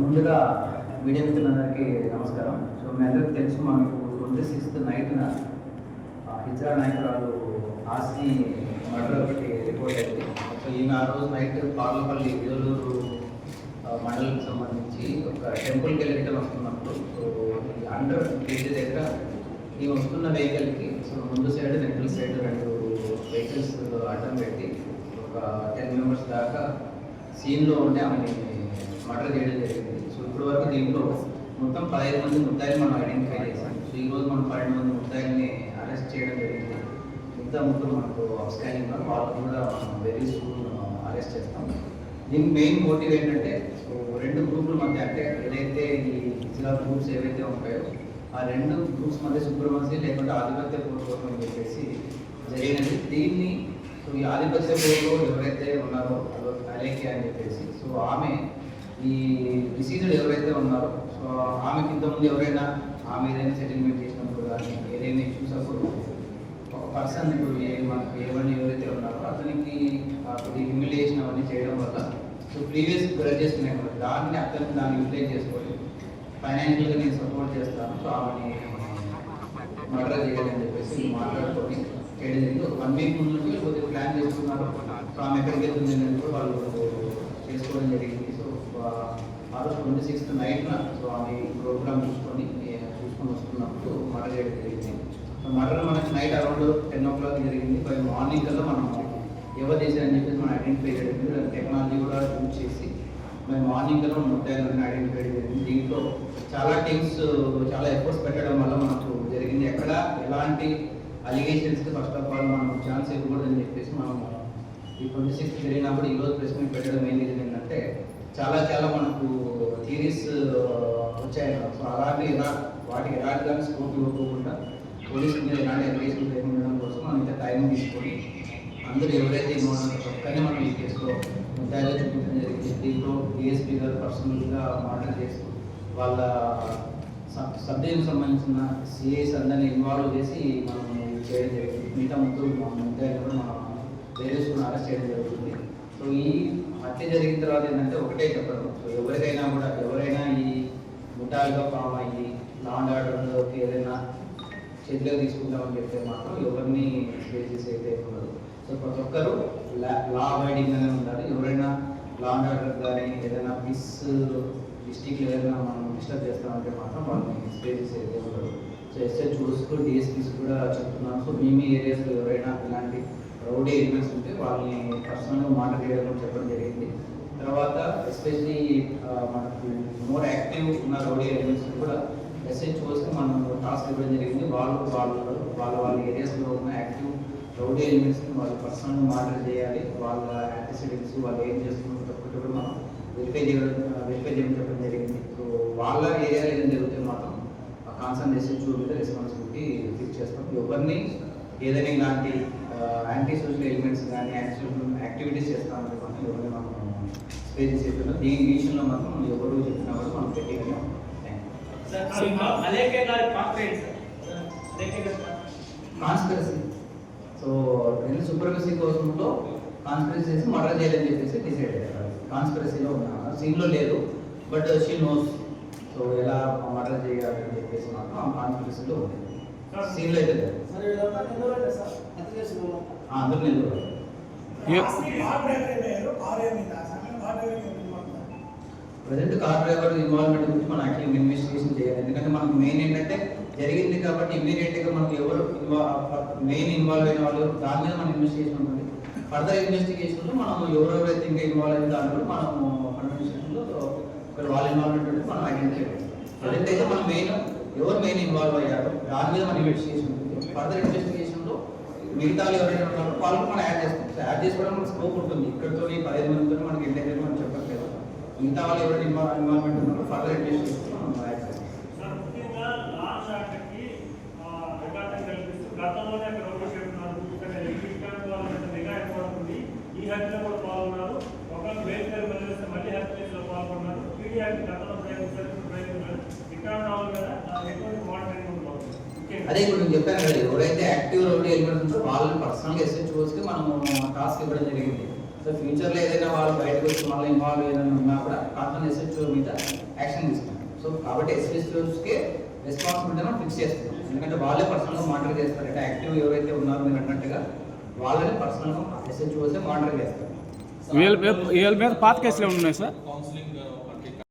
ముందుగా మీడియా మిత్రులందరికీ నమస్కారం. సో మీ అందరికీ తెలుసు మనకు ట్వంటీ సిక్స్త్ నైట్న హిజ్రా నాయకురాలు ఆస్తి మర్డర్ ఒకటి రిపోర్ట్ అయింది. సో ఈమె ఆ రోజు నైట్ పార్లపల్లి ఏలూరు మండలంకి సంబంధించి ఒక టెంపుల్కి వెళ్ళి వస్తున్నప్పుడు సో ఈ అండర్ కేజీ దగ్గర ఈ వస్తున్న వెహికల్కి సో ముందు సైడ్ వెనకల సైడ్ రెండు వెహికల్స్ అడ్డం పెట్టి ఒక టెన్ మెంబర్స్ దాకా సీన్లో ఉంటే ఆమెని మర్డర్ చేయడం జరిగింది. సో ఇప్పటి వరకు దీంట్లో మొత్తం పదహైదు మంది ముద్దాయిలు మనం ఐడెంటిఫై చేసాం సో ఈ రోజు మనం పన్నెండు మంది ముద్దాయిల్ని అరెస్ట్ చేయడం జరిగింది. మిగతా ముగ్గురు మనకు స్కానింగ్ వాళ్ళు కూడా మనం వెరీ సూన్ అరెస్ట్ చేస్తాం. దీనికి మెయిన్ మోటివ్ ఏంటంటే సో రెండు గ్రూపుల మధ్య అంటే ఏదైతే ఈ ఇస్లా గ్రూప్స్ ఏవైతే ఉంటాయో ఆ రెండు గ్రూప్స్ మధ్య సుప్రమసీ లేకుంటే ఆధిపత్య పూర్వకం చెప్పేసి జరిగినది. దీన్ని సో ఈ ఆధిపత్య పూర్వకం ఎవరైతే ఉన్నారో అలేఖ్య అని చెప్పేసి సో ఆమె ఈ డిసీజ్డ్ ఎవరైతే ఉన్నారో సో ఆమెకి ఇంతకుముందు ఎవరైనా ఆమె ఏదైనా సెటిల్మెంట్ చేసినప్పుడు కానీ ఏదైనా ఇష్యూస్ అప్పుడు ఒక పర్సన్ ఇప్పుడు ఏ మనకు ఏమని ఎవరైతే ఉన్నారో అతనికి కొద్ది హ్యూమిలియేషన్ అవన్నీ చేయడం వల్ల సో ప్రీవియస్ గ్రడ్జెస్ ఉన్నాయి. కదా, దాన్ని అతను దాన్ని యూటిలైజ్ చేసుకోవాలి ఫైనాన్షియల్గా నేను సపోర్ట్ చేస్తాను సో ఆమెని మర్డర్ చేయాలని చెప్పేసి మాట్లాడుకొని చేయడం వన్ వీక్ ముందు నుంచి కొద్దిగా ప్లాన్ చేసుకున్నారు సో ఆమె ఎక్కడికి వెళ్తుంది అనేది కూడా వాళ్ళు చేసుకోవడం జరిగింది. సో ఆ రోజు ట్వంటీ సిక్స్త్ నైట్న సో అది ప్రోగ్రామ్ చూసుకొని చూసుకొని వస్తున్నప్పుడు మర్డర్ చేయడం జరిగింది. సో మర్డర్ మనకి night around ten o'clock జరిగింది. బై మార్నింగ్ కల్లా మనం ఎవరు చేశారని చెప్పేసి మనం ఐడెంటిఫై చేయడం టెక్నాలజీ కూడా యూజ్ చేసి మేము మార్నింగ్ కల్లా ముద్దాయిలను ఐడెంటిఫై జరిగింది. దీంట్లో చాలా టీమ్స్ చాలా ఎఫర్ట్స్ పెట్టడం వల్ల మనకు జరిగింది. ఎక్కడ ఎలాంటి అలిగేషన్స్ ఫస్ట్ ఆఫ్ ఆల్ మనం ఛాన్స్ ఇవ్వకూడదని చెప్పేసి మనం ఈ ట్వంటీ సిక్స్ జరిగినప్పుడు ఈ రోజు ప్రెస్ మీట్ పెట్టడం ఏం రీజన్ ఏంటంటే చాలా చాలా మనకు థీరీస్ వచ్చాయి సో అలాగే ఎలా వాటికి ఎలాంటి కానీ స్కోప్ ఇవ్వకుండా పోలీసుల మీద ఎలాంటి అలిగేషన్ లేకుండా కోసం మనం ఇంత టైం తీసుకొని అందరూ ఎవరైతే ఇన్వాల్వ్ ఒక్కనే మనం ఈ కేసులో ముద్దాయిలో చూపించడం జరిగింది. దీంట్లో డిఎస్పీ గారు పర్సనల్గా మానిటర్ చేస్తూ వాళ్ళ సబ్ సబ్జెక్ట్కి సంబంధించిన సిఐస్ అందరినీ ఇన్వాల్వ్ చేసి మనం చేయడం జరుగుతుంది మిగతా ముగ్గురు మా కూడా మనం వేరేసుకుని అరెస్ట్ చేయడం జరుగుతుంది. సో ఈ హత్య జరిగిన తర్వాత ఏంటంటే ఒకటే చెప్పడం సో ఎవరికైనా కూడా ఎవరైనా ఈ ముఠాలుగా ఫామ్ అయ్యి లాండ్ ఆర్డర్లోకి ఏదైనా చేతిలోకి తీసుకుంటామని చెప్తే మాత్రం ఎవరిని స్పేసెస్ అయితే ఉండదు. సో ప్రతి ఒక్కరు లా లా అవాయిడింగ్ ఉండాలి. ఎవరైనా లాండ్ ఆర్డర్ కానీ ఏదైనా మిస్ డిస్టిక్ ఏదైనా మనం డిస్టర్బ్ వాళ్ళని స్పేసెస్ అయితే ఉండదు సో డిఎస్పీస్ కూడా చెప్తున్నాను. సో మీ మీ ఏరియాస్లో ఎవరైనా ఇలాంటి రౌడీ ఎలిమెంట్స్ ఉంటే వాళ్ళని పర్సనల్గా మాటర్ చేయడం చెప్పడం జరిగింది. తర్వాత ఎస్పెషలీ మనకు మోర్ యాక్టివ్ ఉన్న రౌడీ ఎలిమెంట్స్ కూడా ఎస్హెచ్ఓస్కి మనం టాస్క్ ఇవ్వడం జరిగింది. వాళ్ళు వాళ్ళు వాళ్ళ వాళ్ళ ఏరియాస్లో ఉన్న యాక్టివ్ రౌడీ ఎలిమెంట్స్ని వాళ్ళు పర్సనల్గా మాటర్ చేయాలి. వాళ్ళ యాంటిసిడెంట్స్ వాళ్ళు ఏం చేస్తున్నారు తప్పటి కూడా మనం వెరిఫై చేయడం వెరిఫై చేయడం చెప్పడం జరిగింది. సో వాళ్ళ ఏరియాలో ఏం జరుగుతుంది ఎస్హెచ్ఓ మీద రెస్పాన్సిబిలిటీ ఫిక్స్ చేస్తాం. ఎవరిని ఏదైనా ఇలాంటి యాంటీ సోషల్ ఎలిమెంట్స్ కానీ యాంటీ సోషల్ యాక్టివిటీస్ చేస్తామంటే మాత్రం ఎవరిని మనం స్పేస్ చేస్తున్నాం దీని విషయంలో మాత్రం ఎవరు చెప్పినా కూడా మనం పాత్ర. కాన్స్పిరసీ సో రెండు సుప్రమసీ కోసంలో కాన్స్పిరసీ చేసి మర్డర్ చేయాలని చెప్పేసి డిసైడ్ అయ్యారు కాన్స్పిరసీలో ఉన్నా సీన్లో లేదు బట్ షీ నోస్ ఆ సమయంలో కార్ డ్రైవర్ ఏమైంది? ప్రజెంట్ కార్ డ్రైవర్ ఇన్వాల్వ్మెంట్ గురించి మనం యాక్చువల్లీ ఇన్వెస్టిగేషన్ చేయాలి ఎందుకంటే మనకు మెయిన్ ఏంటంటే జరిగింది కాబట్టి ఇమీడియట్గా మనకు ఎవరు మెయిన్ ఇన్వాల్వ్ అయిన వాళ్ళు దాని మీద మన ఇన్వెస్టిగేషన్ ఉంటుంది. ఫర్దర్ ఇన్వెస్టిగేషన్లో మనం ఎవరెవరైతే ఇంకా ఇన్వాల్వ్ అయిన దాంట్లో మనం ఇన్వెస్టిగేషన్లో ఇక్కడ వాళ్ళ ఇన్వాల్వ్మెంట్ మనం ఐడెంటిఫై చేయాలి. ప్రజెంట్ అయితే మనం మెయిన్ ఎవరు మెయిన్ ఇన్వాల్వ్ అయ్యారు? దాని మీద మన ఇన్వెస్టిగేషన్ ఉంటుంది ఫర్దర్ ఇన్వెస్టిగేషన్లో మిగతా వాళ్ళు ఎవరైనా ఉన్నారో వాళ్ళకి మనం యాడ్ చేస్తాం. యాడ్ చేసుకోవడం మనకు స్కోప్ ఉంటుంది. ఇక్కడతో పదిహేను మందితో మనకి ఎంటర్ మనం చెప్పట్లేదు. మిగతా వాళ్ళు ఎవరైనా ఇన్వాల్వ్ ఇన్వాల్వ్మెంట్ ఉన్నారో ఫర్దర్ ఇన్వెస్టిగేషన్ మనం యాడ్ చేస్తాం. సార్ ముఖ్యంగా గతంలోనే అక్కడ రోడ్డు చెప్తున్నారు ఇక్కడ ఈ హత్యలో కూడా పాల్గొన్నారు. ఒకరు వేరు మళ్ళీ మళ్ళీ హత్యలో పాల్గొన్నారు. పీడియాకి గతంలో ప్రయత్నించారు అదే ఇప్పుడు నేను చెప్పాను కదా ఎవరైతే యాక్టివ్ రోడ్డు ఎలిమెంట్స్ ఉంటారో వాళ్ళని పర్సనల్గా ఎస్హెచ్ఓస్కి మనం టాస్క్ ఇవ్వడం జరిగింది. సో ఫ్యూచర్లో ఏదైనా వాళ్ళు బయటకు వచ్చి మళ్ళీ ఇన్వాల్వ్ ఏదైనా ఉన్నా కూడా పర్సనల్ ఎస్హెచ్ఓ మీద యాక్షన్ తీసుకుంటాం సో కాబట్టి ఎస్హెచ్ఓస్కే రెస్పాన్సిబిలిటీ మనం ఫిక్స్ చేస్తున్నాం. ఎందుకంటే వాళ్ళే పర్సనల్గా మానిటర్ చేస్తారు. అంటే యాక్టివ్ ఎవరైతే ఉన్నారో మీరు అన్నట్టుగా వాళ్ళని పర్సనల్గా ఎస్హెచ్ఓసే మానిటర్ చేస్తారు. వీళ్ళ మీద మీద పాత కేసులు ఉన్నాయి సార్